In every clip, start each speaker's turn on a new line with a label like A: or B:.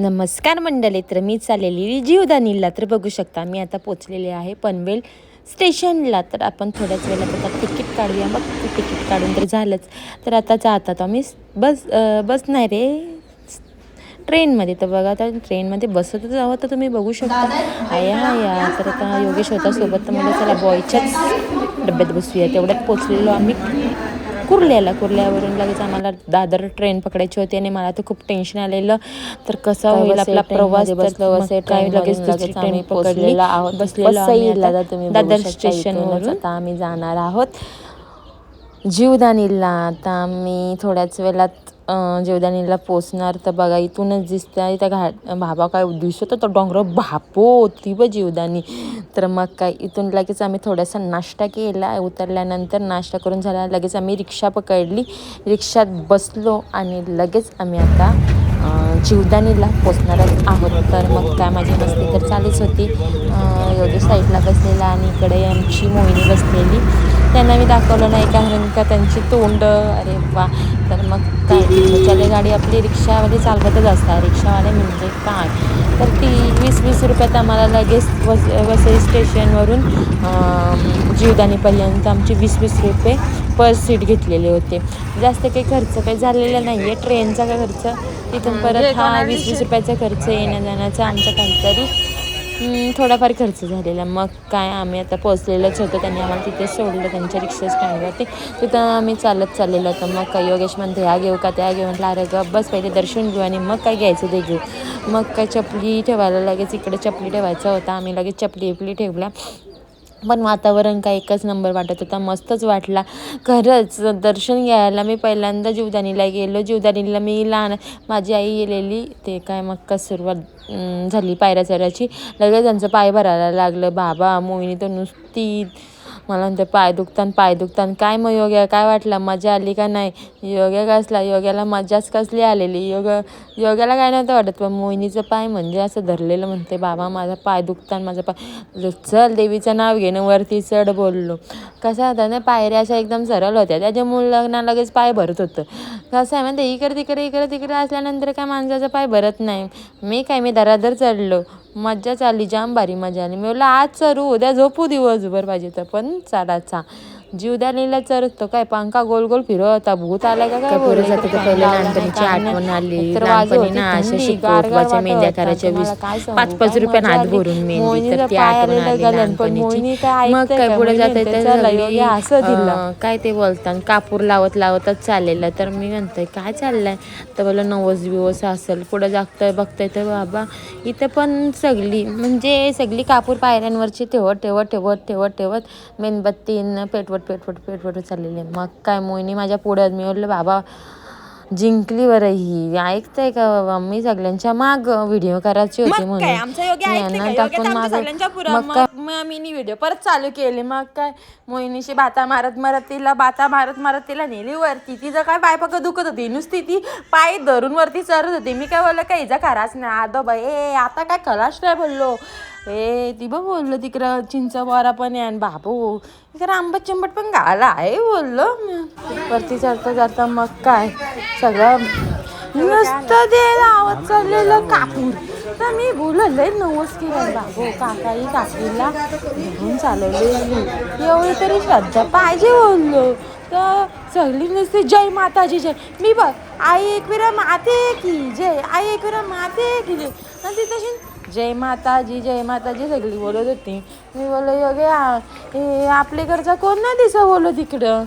A: नमस्कार मंडळी तर मी चाललेली जीवदानीला तर बघू शकता मी आता पोचलेले आहे पनवेल स्टेशनला. तर आपण थोड्याच वेळात आता तिकीट काढूया. मग तिकीट काढून तर झालंच. तर आता जातात आम्ही. बस बस नाही रे. ट्रेनमध्ये तर बघा आता ट्रेनमध्ये बसतच आहोत तर तुम्ही बघू शकता. आया या तर आता योगेश होता सोबत. तर मला चला बॉयच्याच डब्यात बसूया. तेवढ्यात पोचलेलो आम्ही. कुर्ल्याला कुर्ल्यावरून लगेच आम्हाला दादर ट्रेन पकडायची होती आणि मला तर खूप टेन्शन आलेलं. तर कसा होईल आपला प्रवास? काय लगेच दुसरी ट्रेन
B: पकडलेलो आहोत.
A: बसलेलो दादर स्टेशनवरून
B: आता
A: आम्ही जाणार आहोत. जीवदानीला आता आम्ही थोड्याच वेळात जीवदानीला पोचणार तर बघा इथूनच दिसतं आहे त्या घाट भाबा काय दिसत होता? डोंगर बापो होती ब जीवदानी. तर मग काय इथून लगेच आम्ही थोडासा नाश्ता केला. उतरल्यानंतर नाश्ता करून झाला. लगेच आम्ही रिक्षा पकडली. रिक्षात बसलो आणि लगेच आम्ही आता जीवदानीला पोचणारच आहोत. तर मग काय माझी मस्ती तर चालूच होती. अं, योगेश साईडला बसलेला आणि इकडे आमची मोहिनी बसलेली. त्यांना मी दाखवलं नाही कारण का त्यांची तोंड अरे वा. तर मग काय? गाडी आपली रिक्षावाले चालवतच असतात. रिक्षावाले म्हणजे काय? तर ती वीस वीस रुपयात आम्हाला लगेच वस वसई स्टेशनवरून जीवदानीपर्यंत आमचे वीस वीस रुपये पर सीट घेतलेले होते. जास्त काही खर्च काही झालेला नाही आहे ट्रेनचा का खर्च? तिथून परत हा वीस वीस रुपयाचा खर्च येण्या जाण्याचा आमचा काहीतरी थोडाफार खर्च झालेला. मग काय आम्ही आता पोचलेलंच होतो. त्यांनी आम्हाला तिथे सोडलं. त्यांच्या रिक्षा स्टँडवरती. तिथं आम्ही चालत चाललेलो होतो. मग काय योगेश म्हणते ह्या घेऊ का? त्या घेऊ म्हटलं अरे ग बस पहिले दर्शन घेऊ आणि मग काय घ्यायचं ते घेऊ. मग काय चपली ठेवायला लगेच इकडे चपली ठेवायचा होता. आम्ही लगेच चपली इपली ठेवल्या. पण वातावरण काय एकच नंबर वाटत होता. मस्तच वाटला. खरंच दर्शन घ्यायला मी पहिल्यांदा जीवदानीला गेलो. जीवदानीला मी लहान माझी आई गेलेली. ते काय मग का सुरुवात झाली पायऱ्या चढायची. लगेच त्यांचं पाय भरायला लागलं. बाबा मोहिनी तर नुसती मला म्हणते पाय दुखतान पाय दुखतान. काय मग योग्या काय वाटलं? मजा आली का नाही? योग्या कसला? योग्याला मजाच कसली आलेली? योग योग्याला काय नव्हतं वाटत पण मोहिनीचं पाय म्हणजे असं धरलेलं म्हणते बाबा माझा पाय दुखतान माझा पाय चल देवीचं नाव घेणं वरती चढ बोललो. कसं होतं ना पायऱ्या अशा एकदम सरळ होत्या. त्याच्यामुळे लग्ना लगेच पाय भरत होतं. कसं आहे म्हणते इकडे तिकडे इकडे तिकडे असल्यानंतर काय माणसाचा पाय भरत नाही. मी काय मी दरादर चढलो. मज्जा आली जाम भारी मजा आली. मी म्हटलं आज चरू उद्या झोपू दिवसभर पाहिजे तर पण चालायचा जीवदानीला चढतो काय पंखा गोल गोल फिरवता भूत आला का काय
B: जातं तर पहिले लहानपणीची. आठवण आली. लहानपणी ना अशा. करायच्या वीस- पाच- पाच
A: मजा
B: हात. भरून मेहंदी. तर ती आठवण आली लहानपणीची. मग काय? पुढे जाता अं, काय ते बोलतात कापूर लावत लावतच चाललेलं तर मी म्हणते काय चाललंय तर बोला नवस बिवस असेल पुढं जागतंय बघतंय तर बाबा इथं पण सगळी म्हणजे सगळी कापूर पायऱ्यांवरची ठेवत ठेवत ठेवत ठेवत ठेवत मेणबत्तीनं पेटवत पेटवत पेटवत चाललेले मग काय मोहिनी माझ्या पुढं मी बोललं बाबा जिंकली बरं ही ऐकतंय का बाबा? मी सगळ्यांच्या माग व्हिडिओ करायची होती
A: मग काय? आमच्या योग्य
B: यांना टाकून मागं- मग काय?
A: मी व्हिडिओ परत चालू केले. मग काय? मोहिनीशी बाता मारत मारत तिला बाता मारत मारत तिला नेली वरती. तिचं काय पाय पकड दुखत होती. नुसती ती पाय धरून वरती चढत होती. मी काय बोललं काय हिचा खराच नाही. आदो बाई ए आता काय खलास नाही बोललो. ए ती बघ बोललं तिकडं चिंचवारा पण आहे आणि बाबू. इकडं आंबट चिंबट पण घाला आहे बोललं. वरती चढता चढता मग काय? सगळं नुसतं ते लावत चाललेलं कापूर तर मी बोलले नवस केलं बाबू. काकाई काकीला घेऊन चालवलेली एवढी तरी श्रद्धा पाहिजे बोललो. तर सगळी नुसती जय माताजी जय. मी बघ आई एकविरा माते की जय. आई एक एकविरा माते की जय. आणि ती तशी जय माताजी जय माताजी सगळी बोलत होती. मी बोललो योगे आ- हे आपल्याकडचा कोण नाही दिसा बोललो तिकडं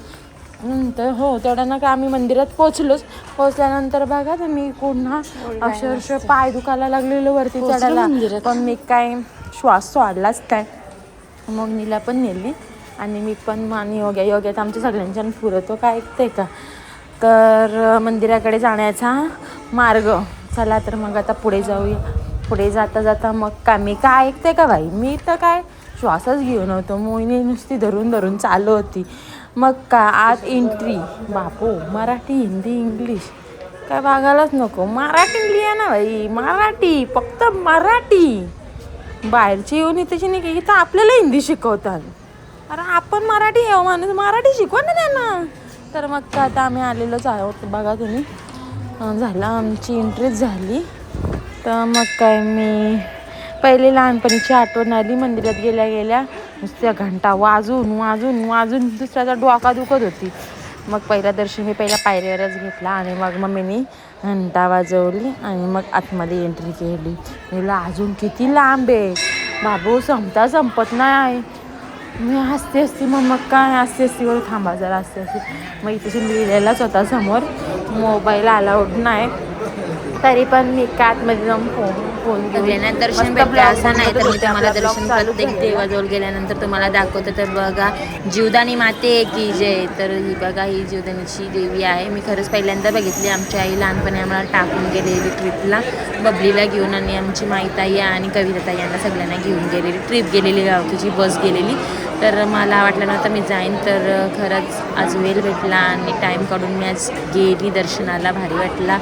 A: नंतर हो तेवढ्यानं काय आम्ही मंदिरात पोचलोच पोचल्यानंतर बघा तर मी पुन्हा अक्षरशः पाय दुखायला लागलेलो वरती चढायला. पण मी काय श्वास सोडलाच काय मग नीला पण नेली आणि मी पण आणि योग्या योग्यात आमच्या सगळ्यांच्या पुरतो काय ऐकते का? तर मंदिराकडे जाण्याचा मार्ग. चला तर मग आता पुढे जाऊया. पुढे जाता जाता मग काय मी काय ऐकते का बाई? मी तर काय श्वासच घेऊन होतो मोहिनी नुसती धरून धरून चालू होती. मग का आत एंट्री बापो मराठी हिंदी इंग्लिश काय बघायलाच नको. मराठी लिहा ना बाई. मराठी फक्त मराठी. बाहेरची येऊन इथेची नाही की इथं आपल्याला हिंदी शिकवतात. अरे आपण मराठी येऊ हो माणूस. मराठी शिकवा ना त्यांना. तर मग का आता आम्ही आलेलोच आहोत. बघा तुम्ही. झालं आमची एंट्रीच झाली.
B: तर मग काय मी पहिले लहानपणीची आठवण आली मंदिरात गेल्या गेल्या. नुसत्या घंटा वाजून वाजून वाजून दुसऱ्याचा डोका दुखत होती. मग पहिला दर्शन मी पहिल्या पायऱ्यावरच घेतला आणि मग मम्मीनी घंटा वाजवली आणि मग आतमध्ये एंट्री केली. मला अजून किती लांब आहे? बाबू संपता संपत नाही. मी हसते असते मग मग काय? हसते असते थांबा जरा हसते असते मग इथे लिहिलेलाच होता समोर. मोबाईल अलाउड नाही. तरी पण मी काय आतमध्ये जाऊन फोन फोन
A: सगळ्यांना दर्शन भेटलं असं नाही तर मी तुम्हाला दर्शन प्रत्येक. देवाजवळ गेल्यानंतर तुम्हाला दाखवते. तर बघा जीवदानी माते की जय. तर ही बघा ही जीवदानीची देवी आहे. मी खरंच पहिल्यांदा बघितली. आमच्या आई लहानपणी आम्हाला टाकून गेलेली ट्रिपला बबलीला घेऊन आणि आमची माईताई आणि कविताताई यांना सगळ्यांना घेऊन गेलेली ट्रिप गेलेली गावकीची बस गेलेली. तर मला वाटलं नव्हतं मी जाईन तर खरंच आज वेळ भेटला आणि टाईम काढून मी आज गेली दर्शनाला भारी वाटला.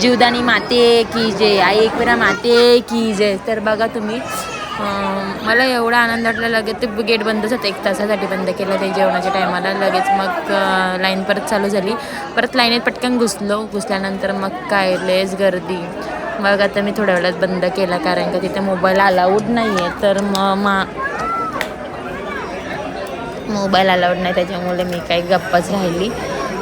A: जीवदानी माते की जे आई एकविरा माते की जे तर बघा तुम्ही मला एवढा आनंद वाटला लगेच ते गेट बंदच होतं. एक तासासाठी बंद केलं ते जेवणाच्या टायमाला लगेच मग लाईन परत चालू झाली. परत लाईनीत पटकन घुसलो. घुसल्यानंतर मग काय लेस गर्दी. मग आता मी थोड्या वेळात बंद केला कारण का तिथे मोबाईल अलाउड नाही आहे तर मग मा मोबाईल अलाउड नाही त्याच्यामुळे मी काही गप्पच राहिली.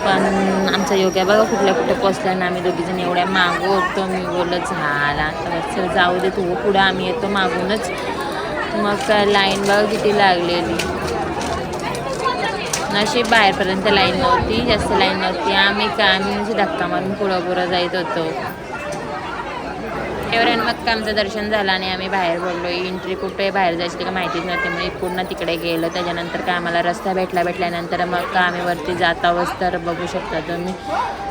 A: पण आमचा योग्य बघा कुठल्या कुठे पोचला ना आम्ही दोघीजण एवढ्या मागू होतो मी बोलत झाला आता सर जाऊ दे तू पुढं आम्ही येतो मागूनच. मग काय लाईन बघा किती लागलेली. नशीब बाहेरपर्यंत लाईन नव्हती जास्त लाईन नव्हती. आम्ही काय आम्ही म्हणजे धक्का मारून पुढं पुढं जायत होतो. एवढ्यानं मग आमचं दर्शन झालं आणि आम्ही बाहेर बोललो. एंट्री कुठे बाहेर जायची ते काय माहितीच नव्हती. मग पूर्ण तिकडे गेलो. त्याच्यानंतर काय आम्हाला रस्ता भेटला भेटल्यानंतर मग का आम्ही वरती जात आहोत तर बघू शकता तुम्ही.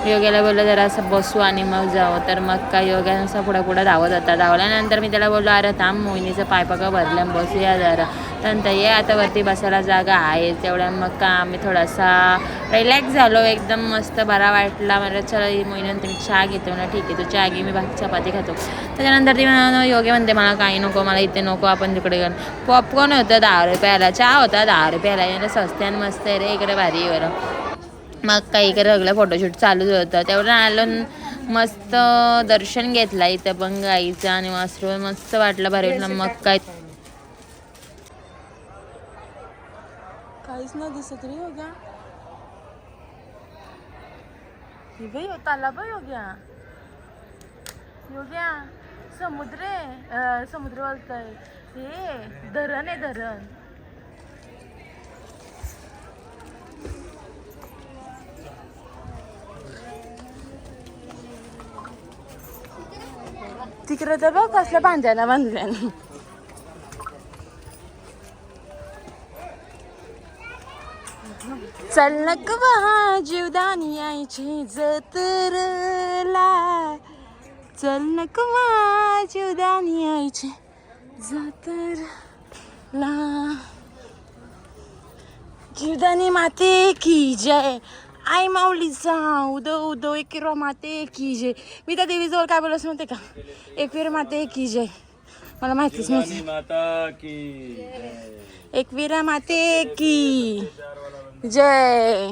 A: योग्याला बोललो जरा असं बसू आणि मग जाऊ. तर मग काय योग्या असं पुढं पुढं धावत होता. धावल्यानंतर मी त्याला बोललो अरे थांब मोहिनीचं पाय पका भरल्या बसूया जरा. तर ये आता वरती बसायला जागा आहे तेवढ्या मग का आम्ही थोडासा रिलॅक्स झालो एकदम मस्त बरा वाटला. मला चला मोहिनीनंतर मी चहा घेतो ना ठीक आहे तो चहा घे मी भात चपाती खातो. त्याच्यानंतर ती म्हणा योग्य म्हणते मला काही नको मला इथे नको आपण तिकडे घेऊन पॉपकॉर्न होतं दहा रुपयाला. चहा होता दहा रुपयाला. याला स्वस्त्यान मस्त आहे रे इकडे भारी बरं. मग काही इकडे सगळं फोटोशूट चालूच होतं. तेवढं आलो मस्त दर्शन घेतला इथं पण गाईचं आणि मस्त मस्त वाटलं भारी वाटलं. मग काय
B: काहीच नाही दिसत रे योग्या. ही बाई ताला बाई हो गया समुद्र आहे अं, समुद्र बोलतोय हे धरण आहे धरण. तिकडे तर बघ कसल्या बांधायला बांधल्यानं चल वहा बहा जीवदानी यायची जतरला चल वहा बहा जीवदानी यायची जतरला जीवदानी माते की जय। आई माऊलीचा उदो उदो एकिरो माते की जय। मी त्या देवीजवळ काय बोलत नव्हते का? एकवीर माते की जय। मला माहितीच नव्हती
C: माता की
B: एकवीरा माते की जय.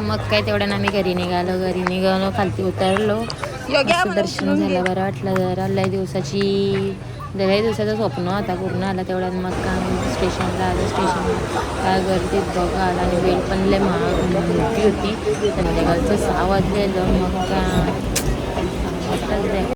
A: मग काय तेवढ्यानं आम्ही घरी निघालो घरी निघालो खालती उतरलो. दर्शन झालं बरं वाटलं जरा. लय दिवसाची लय दिवसाचं स्वप्न आता पूर्ण आला तेवढ्यात मग काय आम्ही स्टेशनला आलो स्टेशनला. काय गर्दीत बघा आला आणि वेळ पण लय महाग होती. संध्याकाळचं सहा वाजलेलं मग काय?